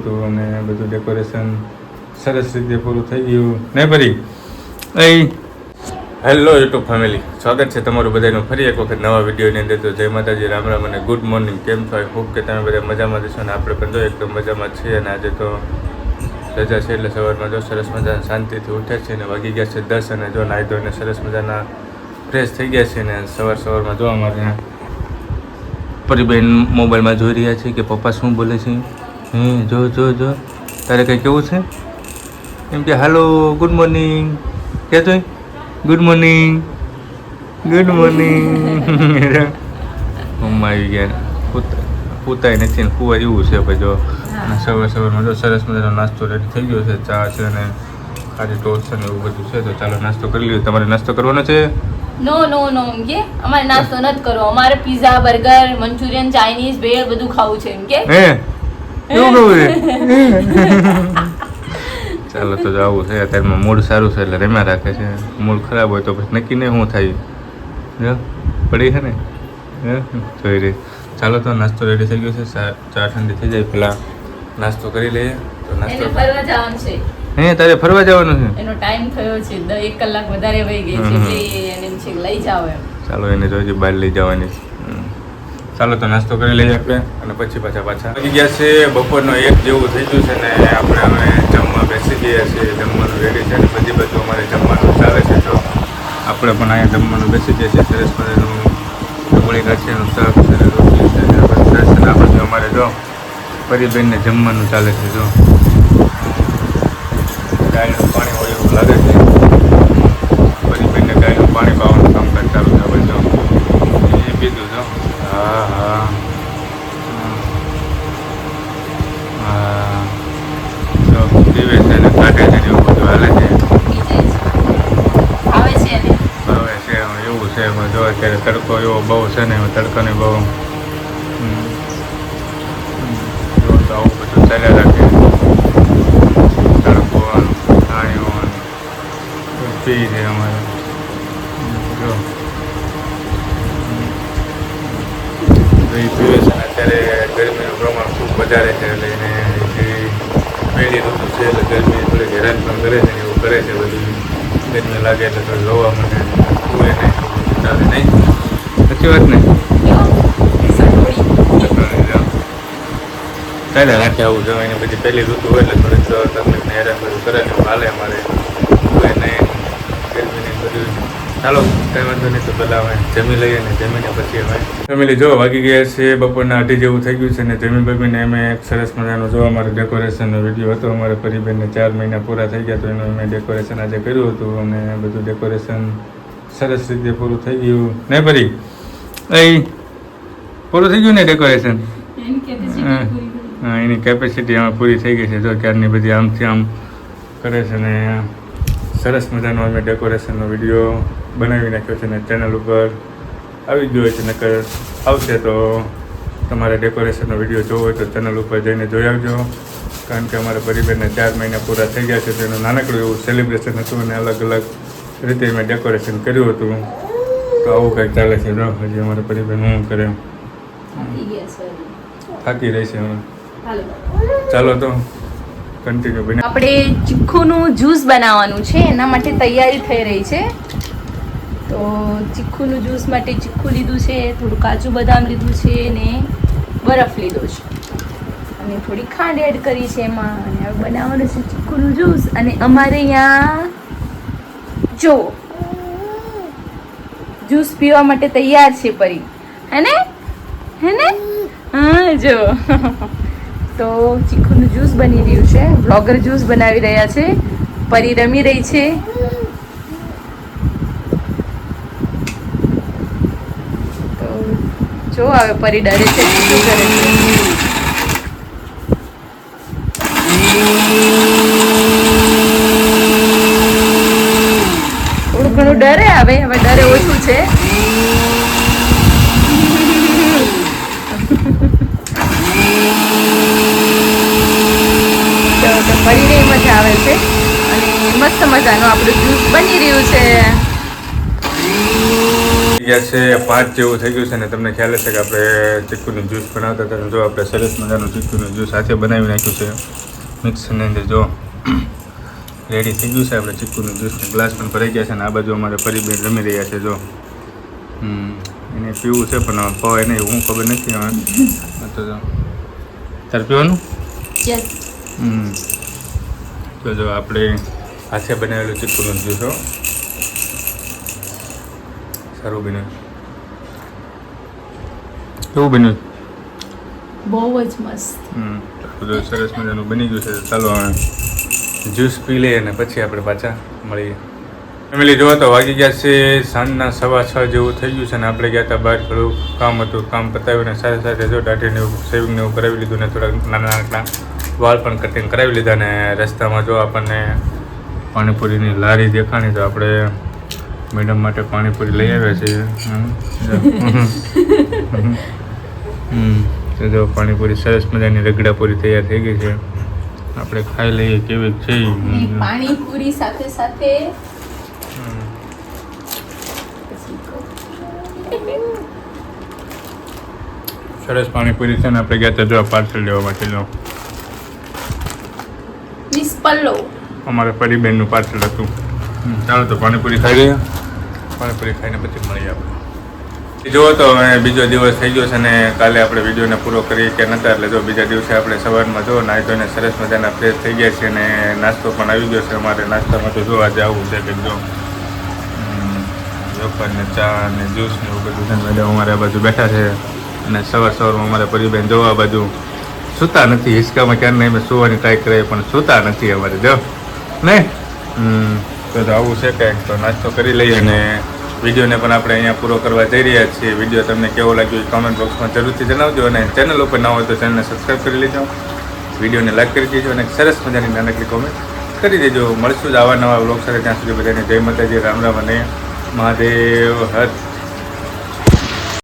હતું અને બધું ડેકોરેશન સરસ રીતે પૂરું થઈ ગયું. ને ફરી? એ હેલો યુટ્યુબ ફેમિલી સ્વાગત છે તમારું બધાનું. ફરી એક વખત નવા વિડીયોની અંદર તો જય માતાજી, રામ રામ અને ગુડ મોર્નિંગ કેમ છો? આઈ હોપ કે તમે બધા મજામાં જશો અને આપણે પણ જો એકદમ મજામાં છીએ અને આજે તો રજા છે એટલે સવારમાં જો સરસ મજાના શાંતિથી ઉઠે છે અને વાગી ગયા છે દસ અને જો નાહી ધોઈને સરસ મજાના ફ્રેશ થઈ ગયા છે ને સવાર સવારમાં જો અમારે પરિબહેન મોબાઈલમાં જોઈ રહ્યા છે કે પપ્પા શું બોલે છે? હે જો જો જો. તારે કંઈ કેવું છે? એમ કે હાલો ગુડ મોર્નિંગ કે જોઈ ગુડ મોર્નિંગ ગુડ મોર્નિંગ મમ્મા આવી ગયા. પૂતા પૂતાય નથી ને કુવા એવું છે ભાઈ જો. અને સવાર સવારમાં જો સરસ મજાનો નાસ્તો રેડી થઈ ગયો છે ચા છે અને ખાલી ટોસ્ટ છે ને એવું બધું છે તો ચાલો નાસ્તો કરી લઈએ. તમારે નાસ્તો કરવાનો છે? નો નો નો એમ કે અમારે નાસ્તો નથી કરવો. અમારે પીઝા બર્ગર મંચુરિયન ચાઇનીઝ ભેળ બધું ખાવું છે એમ કે. હે? એવું કહું ચાલો તો આવું છે. અત્યારમાં મૂડ સારું છે એટલે રેમ્યા રાખે છે. મૂડ ખરાબ હોય તો પછી નક્કી નહીં શું થાય. પડી છે ને? હે? જોઈ રહી. ચાલો તો નાસ્તો રેડી થઈ ગયો છે. ચા ઠંડી થઈ જાય પેલા નાસ્તો કરી લઈએ. તો નાસ્તો ફરવા જવાનું છે. હે તારે ફરવા જવાનું છે? એનો ટાઈમ થયો છે. 1 કલાક વધારે વહી ગઈ છે. એટલે એને છે લઈ જાવ એમ. ચાલો એને જોઈએ બહાર લઈ જવાની. છે. ચાલો તો નાસ્તો કરી લઈએ આપણે અને પછી પાછા પાછા. આવી ગયા છે, બપોરનો એક જેવું થઈ ગયું છે ને આપણે હવે જમવા બેસી ગયા છીએ, જમવાનું રેડી છે અને બધી બધું અમારે જમવાનું ચાલે છે. તો આપણે પણ અહીંયા જમવાનું બેસી ગયા છીએ, સરસ મજાનું ડુંગળી ગાંઠિયાનું શાક છે, રોટલી છે સરસ અને આ બધું અમારે જો પરિબેનને જમવાનું ચાલે છે, જો. ગાયનું પાણી હોય એવું લાગે છે. પરિબેનને ગાયનું પાણી પાવાનું તડકો એવો બહુ છે ને તડકાને બહુ. તો આવું રાખે તડકો પાણીઓ પી છે અમારે. જો દહીં પીવે અત્યારે ગરમીનું પ્રમાણ ખૂબ વધારે છે, એટલે એને જે છે, એટલે ગરમી થોડીક હેરાન પણ કરે છે એવું કરે છે બધું ગરમી લાગે એટલે તો લોવા મને કુએ નહીં ચાલે નહીં સાચી વાત ને ચાલે રાખે આવું જો એને પછી પહેલી ઋતુ હોય એટલે થોડીક તકલીફ ને હેરાન બધું કરે ને હાલે અમારે. કુએ નહીં ગરમીને બધું. ચાલો કંઈ વાંધો નહીં તો પહેલાં અમે જમી લઈએ ને જમીને પછી અમે ફેમિલી જો વાગી ગયા છે બપોરના અઢી જેવું થઈ ગયું છે ને જમી બમીને અમે એક સરસ મજાનો જો અમારો ડેકોરેશનનો વીડિયો હતો. અમારે પરિબેનને ચાર મહિના પૂરા થઈ ગયા તો એનું અમે ડેકોરેશન આજે કર્યું હતું અને બધું ડેકોરેશન સરસ રીતે પૂરું થઈ ગયું. ને પરી? એ પૂરું થઈ ગયું ને ડેકોરેશન હા. એની કેપેસિટી આમાં પૂરી થઈ ગઈ છે. જો ક્યારની બધી આમથી આમ કરે છે ને સરસ મજાનો અમે ડેકોરેશનનો વીડિયો બનાવી નાખ્યો છે ને ચેનલ ઉપર. આવી ગયો છે નકર આવશે તો તમારે ડેકોરેશનનો વીડિયો જોવો હોય તો ચેનલ ઉપર જઈને જોઈ આવજો. કારણ કે અમારા પરિવારને ચાર મહિના પૂરા થઈ ગયા છે તેનું નાનકડું એવું સેલિબ્રેશન હતું અને અલગ અલગ રીતે મેં ડેકોરેશન કર્યું હતું. તો આવું કંઈક ચાલે છે જો હજી અમારે પરિવાર હું કરે? થાકી રહી છે હવે. ચાલો તો કન્ટિન્યુ બને. આપણે ચીખુનું જ્યુસ બનાવવાનું છે એના માટે તૈયારી થઈ રહી છે. તો ચીખુનું જ્યુસ માટે ચીખું લીધું છે થોડું કાજુ બદામ લીધું છે ને બરફ લીધો છે. અને થોડી ખાંડ એડ કરી છે એમાં. અને હવે બનાવવાનું છે ચીખુનું જ્યુસ. અને અમારે અહીંયા જો જ્યુસ પીવા માટે તૈયાર છે પરી. હેને? હેને? હા, જો. તો ચીખુનું જ્યુસ બની રહ્યું છે. બ્લોગર જ્યુસ બનાવી રહ્યા છે. પરી રમી રહી છે. તો જો હવે પરી ડરે છે શું કરે છે થોડું ડરે હવે ડરે ઓછું છે. ફરીને મજા આવે છે. અને મસ્ત મજાનું આપણું જ્યુસ બની રહ્યું છે. ગયા છે પાંચ જેવું થઈ ગયું છે ને તમને ખ્યાલ હશે કે આપણે ચીકુનું જ્યુસ બનાવતા હતા. જો આપણે સરસ મજાનું ચીકુનું જ્યુસ સાથે બનાવી નાખ્યું છે. મિક્સરની અંદર જો રેડી થઈ ગયું છે. આપણે ચીકુનું જ્યુસના ગ્લાસ પણ ભરાઈ ગયા છે અને આ બાજુ અમારે પરિબેન રમી રહ્યા છે જો. હમ એને પીવું છે પણ પવાય નહીં હું ખબર નથી હવે. તો. તારે પીવાનું? હમ. તો જો આપણે હાથે બનાવેલું ચીકુનું જ્યુસ હો. સારું બન્યું કેવું બન્યું? બહુ જ મસ્ત. હમ સરસ મજાનું બની ગયું છે. તો ચાલો હવે. જ્યુસ પી લઈએ અને પછી આપણે પાછા મળીએ. ફેમિલી જોવો તો વાગી ગયા છે સાંજના સવા છ જેવું થઈ ગયું છે ને આપણે ગયા હતા બહાર થોડું કામ હતું કામ પતાવીને સાથે સાથે જો દાઢીને એવું સેવિંગને એવું કરાવી લીધું ને થોડાક નાના નાના વાળ પણ કટિંગ કરાવી લીધા ને રસ્તામાં જો આપણને પાણીપુરીની લારી દેખાણી તો આપણે મેડમ માટે પાણીપુરી લઈ આવ્યા છીએ. જો. પાણીપુરી સરસ મજાની રગડાપુરી તૈયાર થઈ ગઈ છે. આપણે ખાઈ લઈએ કેવી છે પાણી પૂરી પાણીપુરી સાથે સાથે. સરસ પાણીપુરી છે ને આપણે ગયા હતા જો પાર્સલ લેવા માટે લો. પલ્લો. પરી પરિબેનનું પાર્સલ હતું. ચાલો તો પાણીપુરી ખાઈ લઈએ. પાણીપુરી ખાઈને પછી મળીએ આપણે. જુઓ તો બીજો દિવસ થઈ ગયો છે ને કાલે આપણે વિડીયોને પૂરો કરીએ કે નતા, એટલે જો બીજા દિવસે આપણે સવારમાં જો નાહી ધોઈને સરસ મજાના ફ્રેશ થઈ ગયા છે અને નાસ્તો પણ આવી ગયો છે અમારે. નાસ્તામાં તો જો આજે આવું છે કે જો ને ચા ને જ્યુસ ને એવું બધું છે ને અમારે આ બાજુ બેઠા છે અને સવાર સવારમાં અમારે પરિબેન જોવા આ બાજુ સૂતા નથી. હિસકામાં ક્યારે નહીં, અમે સુવાની ટ્રાય કરીએ પણ સૂતા નથી અમારે, જો. તો તો આવું છે કંઈક. તો નાસ્તો કરી લઈએ અને વિડીયોને પણ આપણે અહીંયા પૂરો કરવા જઈ રહ્યા છીએ. વીડિયો તમને કેવો લાગ્યો એ કમેન્ટ બોક્સમાં જરૂરથી જણાવજો અને ચેનલ ઉપર ના હોય તો ચેનલને સબસ્ક્રાઈબ કરી લેજો. વિડીયોને લાઈક કરી દેજો અને સરસ મજાની નાનકડી કોમેન્ટ કરી દેજો. મળશું જ આવા નવા બ્લોગ સાથે. ત્યાં સુધી બધાને જય માતાજી. રામ રામ અને મહાદેવ. હર